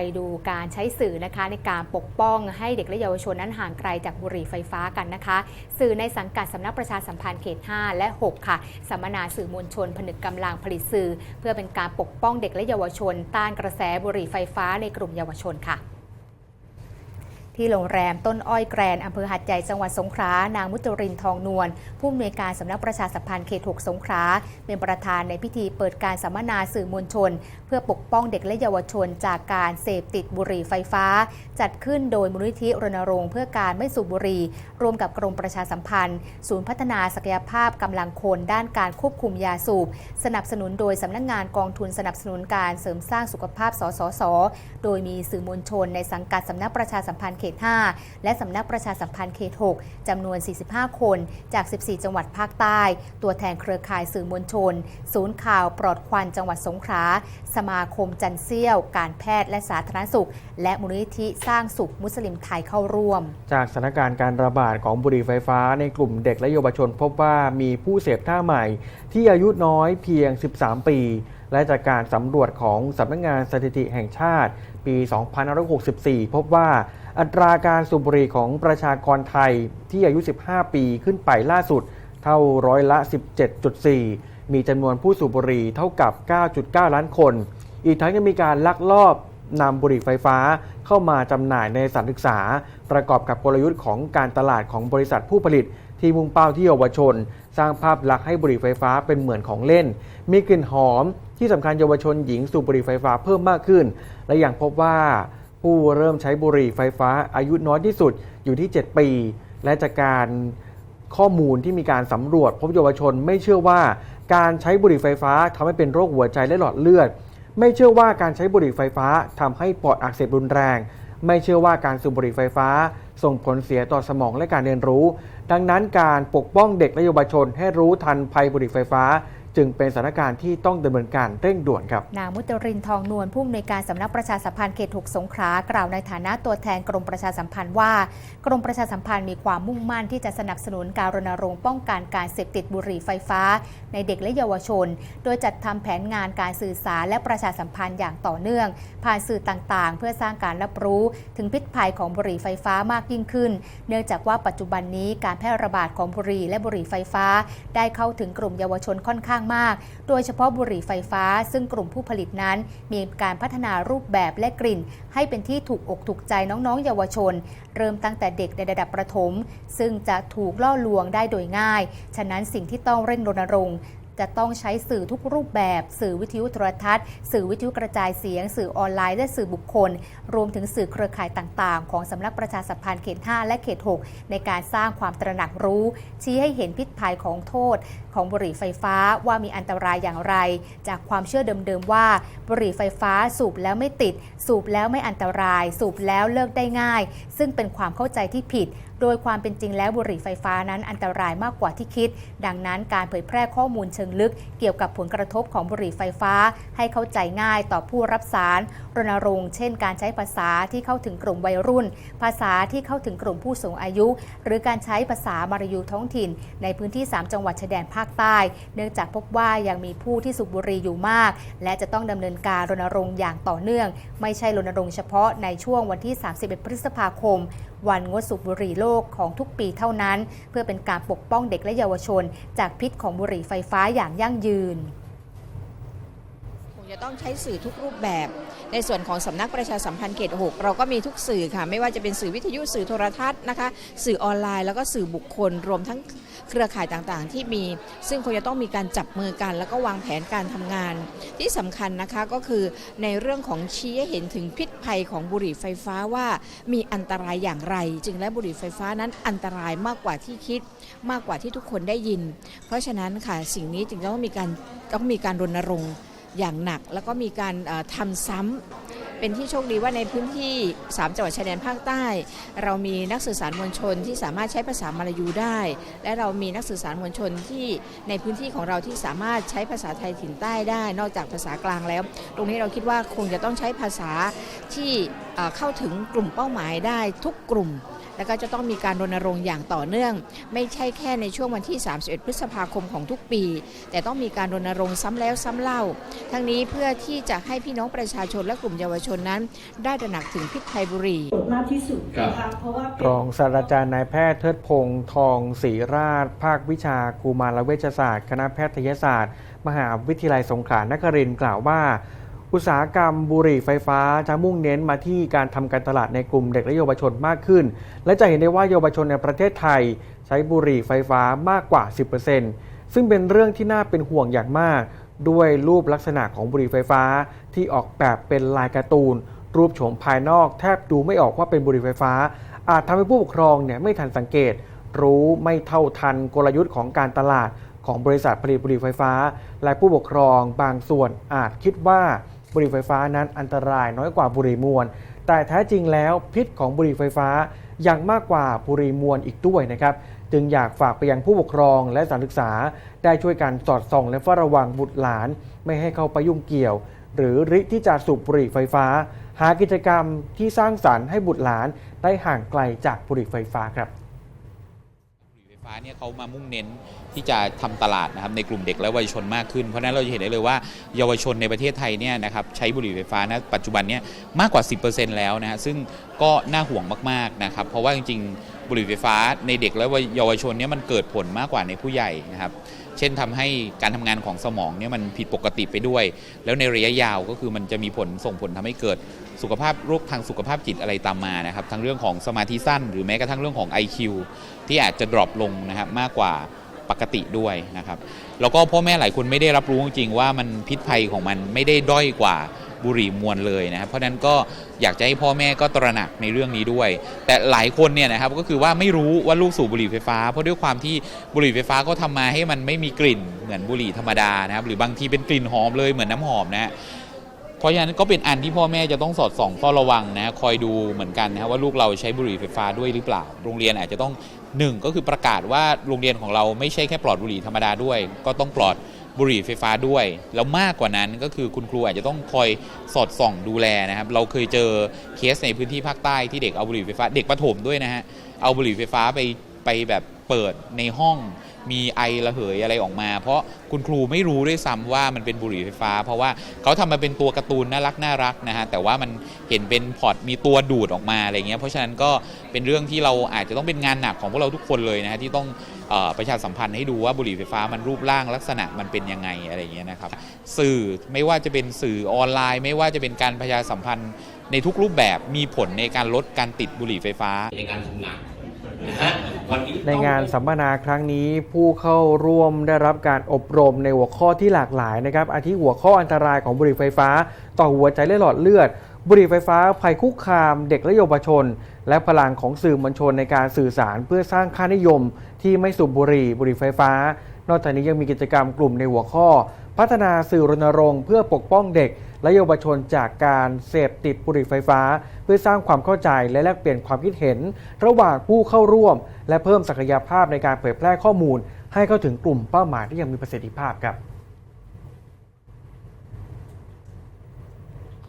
ไปดูการใช้สื่อนะคะในการปกป้องให้เด็กและเยาวชนนั้นห่างไกลจากบุหรี่ไฟฟ้ากันนะคะ สื่อในสังกัดสำนักประชาสัมพันธ์เขต 5 และ 6 ค่ะสัมมนาสื่อมวลชน ผนึกกำลังผลิตสื่อ เพื่อเป็นการปกป้องเด็กและเยาวชน ต้านกระแสบุหรี่ไฟฟ้าในกลุ่มเยาวชนค่ะ ที่โรงแรมต้นอ้อยแกรนอำเภอหัดใหญ่จังหวัดสงขลานางมุจรินทองนวลผู้อำนวยการสำนักประชาสัมพันธ์เขต6สงขลาเป็นประธานในพิธีเปิดการสัมมนาสื่อมวลชน เพื่อปกป้องเด็กและเยาวชนจากการเสพติดบุหรี่ไฟฟ้า จัดขึ้นโดยมูลนิธิรณรงค์เพื่อการไม่สูบบุหรี่ร่วมกับกรมประชาสัมพันธ์ ศูนย์พัฒนาศักยภาพกำลังคนด้านการควบคุมยาสูบ สนับสนุนโดยสำนักงงานกองทุนสนับสนุนการเสริมสร้างสุขภาพสสส โดยมีสื่อมวลชนในสังกัดสำนักประชาสัมพันธ์เขต5 และสำนักประชาสัมพันธ์เขต 6 จำนวน 45 คนจาก 14 จังหวัดภาคใต้ ตัวแทนเครือข่ายสื่อมวลชน ศูนย์ข่าวปลอดควันจังหวัดสงขลาสมาคมจันเซี่ยว การแพทย์และสาธารณสุข และมูลนิธิสร้างสุขมุสลิมไทยเข้าร่วม จากสถานการณ์การระบาดของบุหรี่ไฟฟ้าในกลุ่มเด็กและเยาวชน พบว่ามีผู้เสพท่าใหม่ ที่อายุน้อยเพียง 13 ปี และจากการสำรวจของสำนักงงานสถิติแห่งชาติ ปี 2564 พบว่า อัตราการสูบบุหรี่ของประชากรไทยที่อายุ 15 ปีขึ้นไปล่าสุด เท่าร้อยละ 17.4 มีจำนวนผู้สูบบุหรี่เท่ากับ 9.9 ล้านคน อีกทั้งยังมีการลักลอบนำบุหรี่ไฟฟ้าเข้ามาจำหน่ายในสถานศึกษา ประกอบกับกลยุทธ์ของการตลาดของบริษัทผู้ผลิต ที่มุ่งเป้าที่เยาวชน สร้างภาพลักษณ์ให้บุหรี่ไฟฟ้าเป็นเหมือนของเล่น มีกลิ่นหอมที่สำคัญเยาวชนหญิงสูบบุหรี่ไฟฟ้าเพิ่มมากขึ้น และย่างพบว่า ผู้เริ่มใช้บุหรี่ไฟฟ้าอายุน้อยที่สุดอยู่ที่ 7 ปี และจากการข้อมูลที่มีการสำรวจ พบเยาวชนไม่เชื่อว่าการใช้บุหรี่ไฟฟ้าทำให้เป็นโรคหัวใจและหลอดเลือด ไม่เชื่อว่าการใช้บุหรี่ไฟฟ้าทำให้ปอดอักเสบรุนแรง ไม่เชื่อว่าการสูบบุหรี่ไฟฟ้า ส่งผลเสียต่อสมองและการเรียนรู้ ดังนั้นการปกป้องเด็กและเยาวชนให้รู้ทันภัยบุหรี่ไฟฟ้า จึงเป็นสถานการณ์ที่ต้องดำเนินการเร่งด่วนครับ นางมุจรินทองนวลผู้อำนวยการสำนักประชาสัมพันธ์เขต6สงขลากล่าวในฐานะตัวแทนกรมประชาสัมพันธ์ว่า กรมประชาสัมพันธ์มีความมุ่งมั่นที่จะสนับสนุนการรณรงค์ป้องกันการเสพติดบุหรี่ไฟฟ้า ในเด็กและเยาวชน โดยจัดทำแผนงานการสื่อสารและประชาสัมพันธ์อย่างต่อเนื่อง ผ่านสื่อต่างๆ เพื่อสร้างการรับรู้ถึงพิษภัยของบุหรี่ไฟฟ้ามากยิ่งขึ้น เนื่องจากว่าปัจจุบันนี้การแพร่ระบาดของบุหรี่และบุหรี่ไฟฟ้า ได้เข้าถึงกลุ่มเยาวชนค่อนข้างมาก โดยเฉพาะบุหรี่ไฟฟ้า ซึ่งกลุ่มผู้ผลิตนั้น มีการพัฒนารูปแบบและกลิ่น ให้เป็นที่ถูกอกถูกใจน้องๆ เยาวชน เริ่มตั้งแต่เด็กในระดับประถม ซึ่งจะถูกล่อลวงได้โดยง่าย ฉะนั้นสิ่งที่ต้องเร่งรณรงค์จะต้องใช้สื่อทุกรูปแบบ สื่อวิทยุโทรทัศน์ สื่อวิทยุกระจายเสียง สื่อออนไลน์ และสื่อบุคคล รวมถึงสื่อเครือข่ายต่างๆ ของสำนักประชาสัมพันธ์เขต 5 และเขต 6 ในการสร้างความตระหนักรู้ ชี้ให้เห็นพิษภัยของโทษ ของบุหรี่ไฟฟ้าว่ามีอันตรายอย่างไร จากความเชื่อเดิมๆว่า บุหรี่ไฟฟ้าสูบแล้วไม่ติด สูบแล้วไม่อันตราย สูบแล้วเลิกได้ง่าย ซึ่งเป็นความเข้าใจที่ผิด โดยความเป็นจริงแล้วบุหรี่ไฟฟ้านั้นอันตรายมากกว่าที่คิด ดังนั้นการเผยแพร่ข้อมูลเชิงลึก เกี่ยวกับผลกระทบของบุหรี่ไฟฟ้า ให้เข้าใจง่ายต่อผู้รับสาร รณรงค์เช่น การใช้ภาษาที่เข้าถึงกลุ่มวัยรุ่น ภาษาที่เข้าถึงกลุ่มผู้สูงอายุ หรือการใช้ภาษามารยูท้องถิ่น ในพื้นที่ 3 จังหวัดชายแดนภาคใต้ เนื่องจากพบว่ายังมีผู้ที่สูบบุหรี่อยู่มาก และจะต้องดำเนินการรณรงค์อย่างต่อเนื่อง ไม่ใช่รณรงค์เฉพาะในช่วงวันที่ 31 พฤษภาคม วันงดสูบบุหรี่โลกของทุกปีเท่านั้น เพื่อเป็นการปกป้องเด็กและเยาวชน จากพิษของบุหรี่ไฟฟ้าอย่างยั่งยืน จะต้องใช้สื่อทุกรูปแบบ ในส่วนของสำนักประชาสัมพันธ์เขต6เราก็มีทุกสื่อค่ะ ไม่ว่าจะเป็นสื่อวิทยุสื่อโทรทัศน์นะคะ สื่อออนไลน์แล้วก็สื่อบุคคล รวมทั้งเครือข่ายต่างๆ ที่มี ซึ่งคงจะต้องมีการจับมือกัน แล้วก็วางแผนการทำงาน ที่สำคัญนะคะก็คือในเรื่องของชี้ให้เห็นถึงพิษภัยของบุหรี่ไฟฟ้าว่ามีอันตรายอย่างไร จึงและบุหรี่ไฟฟ้านั้นอันตรายมากกว่าที่คิด มากกว่าที่ทุกคนได้ยิน เพราะฉะนั้นค่ะสิ่งนี้จึงต้องมีการต้องมีการรณรงค์ อย่างหนัก แล้วก็มีการเอ่อทำซ้ำเป็นที่โชคดีว่าในพื้นที่ 3 จังหวัดชายแดนภาคใต้ เรามีนักสื่อสารมวลชนที่สามารถใช้ภาษามลายูได้ และเรามีนักสื่อสารมวลชนที่ในพื้นที่ของเราที่สามารถใช้ภาษาไทยถิ่นใต้ได้ นอกจากภาษากลางแล้ว ตรงนี้เราคิดว่าคงจะต้องใช้ภาษาที่เข้าถึงกลุ่มเป้าหมายได้ทุกกลุ่ม แล้วก็จะต้องมีการรณรงค์อย่างต่อเนื่อง ไม่ใช่แค่ในช่วงวันที่ 31 พฤษภาคมของทุกปี แต่ต้องมีการรณรงค์ซ้ำแล้วซ้ำเล่า ทั้งนี้เพื่อที่จะให้พี่น้องประชาชนและกลุ่มเยาวชนนั้น ได้ตระหนักถึงพิษภัยบุหรี่มากที่สุดนะคะเพราะว่าเป็นรองศาสตราจารย์นายแพทย์เทิดพงษ์ทองศรีราช ภาควิชากุมารเวชศาสตร์ คณะแพทยศาสตร์ มหาวิทยาลัยสงขลานครินทร์กล่าวว่า อุตสาหกรรมบุหรี่ไฟฟ้าจะมุ่งเน้นมาที่การทำการตลาดในกลุ่มเด็กและเยาวชนมากขึ้น และจะเห็นได้ว่าเยาวชนในประเทศไทย ใช้บุหรี่ไฟฟ้ามากกว่า 10%ซึ่งเป็นเรื่องที่น่าเป็นห่วงอย่างมาก ด้วยรูปลักษณะของบุหรี่ไฟฟ้าที่ออกแบบเป็นลายการ์ตูน รูปโฉมภายนอกแทบดูไม่ออกว่าเป็นบุหรี่ไฟฟ้า อาจทำให้ผู้ปกครองเนี่ยไม่ทันสังเกต รู้ไม่เท่าทันกลยุทธ์ของการตลาดของบริษัทผลิตบุหรี่ไฟฟ้า และผู้ปกครองบางส่วนอาจคิดว่า บุหรี่ไฟฟ้านั้นอันตรายน้อยกว่าบุหรี่มวล แต่แท้จริงแล้วพิษของบุหรี่ไฟฟ้ายังมากกว่าบุหรี่มวลอีกด้วยนะครับ จึงอยากฝากไปยังผู้ปกครองและสถานศึกษา ได้ช่วยกันสอดส่องและเฝ้าระวังบุตรหลาน ไม่ให้เข้าไปยุ่งเกี่ยว หรือริที่จะสูบบุหรี่ไฟฟ้า หากิจกรรมที่สร้างสรรค์ให้บุตรหลานได้ห่างไกลจากบุหรี่ไฟฟ้าครับ ฟ้าเนี่ยเขามามุ่งเน้นที่จะทำตลาดนะครับในกลุ่มเด็กและเยาวชนมากขึ้น เพราะฉะนั้นเราจะเห็นได้เลยว่าเยาวชนในประเทศไทยเนี่ยนะครับใช้บุหรี่ไฟฟ้านะปัจจุบันเนี่ยมากกว่า 10%แล้วนะฮะซึ่งก็น่าห่วงมากๆนะครับเพราะว่าจริงๆ บุหรี่ไฟฟ้าในเด็กและเยาวชนเนี่ยมันเกิดผลมากกว่าในผู้ใหญ่นะครับ เช่นทำให้การทำงานของสมองเนี่ยมันผิดปกติไปด้วย แล้วในระยะยาวก็คือมันจะมีผลส่งผลทำให้เกิดสุขภาพโรคทางสุขภาพจิตอะไรตามมานะครับ ทั้งเรื่องของสมาธิสั้น หรือแม้กระทั่งเรื่องของ IQ ที่อาจจะดรอปลงนะครับมากกว่าปกติด้วยนะครับ แล้วก็พ่อแม่หลายคนไม่ได้รับรู้จริงๆว่ามันพิษภัยของมันไม่ได้ด้อยกว่า บุหรี่มวลเลยนะครับเพราะนั้นก็อยากจะให้พ่อแม่ก็ตระหนักในเรื่องนี้ด้วย แต่หลายคนเนี่ยนะครับก็คือว่าไม่รู้ว่าลูกสูบบุหรี่ไฟฟ้า เพราะด้วยความที่บุหรี่ไฟฟ้าก็ทำมาให้มันไม่มีกลิ่นเหมือนบุหรี่ธรรมดานะครับหรือบางทีเป็นกลิ่นหอมเลยเหมือนน้ำหอมนะเพราะฉะนั้นก็เป็นอันที่พ่อแม่จะต้องสอดส่องเฝ้าระวังนะคอยดูเหมือนกันนะว่าลูกเราใช้บุหรี่ไฟฟ้าด้วยหรือเปล่า โรงเรียนอาจจะต้องหนึ่งก็คือประกาศว่าโรงเรียนของเราไม่ใช่แค่ปลอดบุหรี่ธรรมดาด้วย ก็ต้องปลอด บุหรี่ไฟฟ้าด้วย แล้วมากกว่านั้นก็คือคุณครูอาจจะต้องคอยสอดส่องดูแลนะครับ เราเคยเจอเคสในพื้นที่ภาคใต้ที่เด็กเอาบุหรี่ไฟฟ้าเด็กประถมด้วยนะฮะเอาบุหรี่ไฟฟ้าไปไปแบบเปิดในห้อง มีไอระเหยอะไรออกมา เพราะคุณครูไม่รู้ด้วยซ้ำว่ามันเป็นบุหรี่ไฟฟ้า เพราะว่าเขาทำมาเป็นตัวการ์ตูนน่ารักน่ารักนะฮะแต่ว่ามันเห็นเป็นพอร์ตมีตัวดูดออกมาอะไรเงี้ยเพราะฉะนั้นก็เป็นเรื่องที่เราอาจจะต้องเป็นงานหนักของพวกเราทุกคนเลยนะฮะที่ต้องอประชาสัมพันธ์ให้ดูว่าบุหรี่ไฟฟ้ามันรูปร่างลักษณะมันเป็นยังไงอะไรเงี้ยนะครับสื่อไม่ว่าจะเป็นสื่อออนไลน์ ไม่ว่าจะเป็นการประชาสัมพันธ์ในทุกรูปแบบมีผลในการลดการติดบุหรี่ไฟฟ้าในการทำงานนะฮะ ในงานสัมมนาครั้งนี้ผู้เข้าร่วมได้รับการอบรมในหัวข้อที่หลากหลายนะครับ อาทิหัวข้ออันตรายของบุหรี่ไฟฟ้า ต่อหัวใจและหลอดเลือด บุหรี่ไฟฟ้าภัยคุกคาม เด็กและเยาวชน และพลังของสื่อมวลชนในการสื่อสารเพื่อสร้างค่านิยม ที่ไม่สูบบุหรี่บุหรี่ไฟฟ้า นอกจากนี้ยังมีกิจกรรมกลุ่มในหัวข้อ พัฒนาสื่อรณรงค์เพื่อปกป้องเด็ก และเยาวชนจากการเสพติดบุหรี่ไฟฟ้า เพื่อสร้างความเข้าใจและแลกเปลี่ยนความคิดเห็น ระหว่างผู้เข้าร่วม และเพิ่มศักยภาพในการเผยแพร่ข้อมูล ให้เข้าถึงกลุ่มเป้าหมายที่ยังมีประสิทธิภาพครับ